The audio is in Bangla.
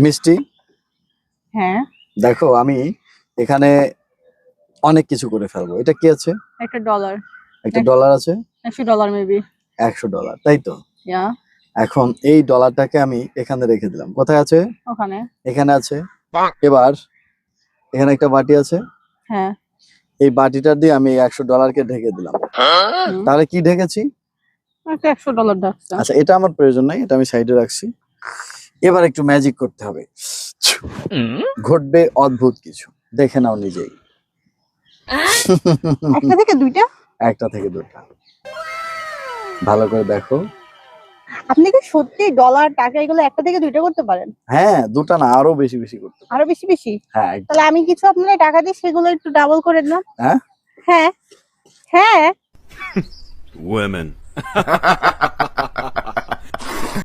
মিষ্টি? হ্যাঁ। দেখো আমি এখানে অনেক কিছু করে ফেলব। এটা কি আছে? একটা ডলার একটা ডলার আছে? একশো ডলার মেবি একশো ডলার তাই তো? ইয়া এখন এই ডলারটাকে আমি এখানে রেখে দিলাম। কোথায় আছে? ওখানে। এখানে আছে। এবার এখানে একটা বাটি আছে। হ্যাঁ। এই বাটিটা দিয়ে আমি একশো ডলারকে ঢেকে দিলাম। তাহলে কি ঢেকেছি? একশো ডলার আচ্ছা এটা আমার প্রয়োজন নাই এটা আমি সাইডে রাখছি। এবার একটু ম্যাজিক করতে হবে। ঘটবে অদ্ভুত কিছু। দেখে নাও নিজেই। একটা থেকে দুইটা? একটা থেকে দুটা ভালো করে দেখো। আপনি কি সত্যি ডলার টাকা এগুলো একটা থেকে দুইটা করতে পারেন হ্যাঁ দুটা না আরও বেশি বেশি করতে। আরও বেশি বেশি হ্যাঁ তাহলে আমি কিছু আপনার টাকা দিই সেগুলো একটু ডাবল করে দিলাম হ্যাঁ? হ্যাঁ হ্যাঁ Women.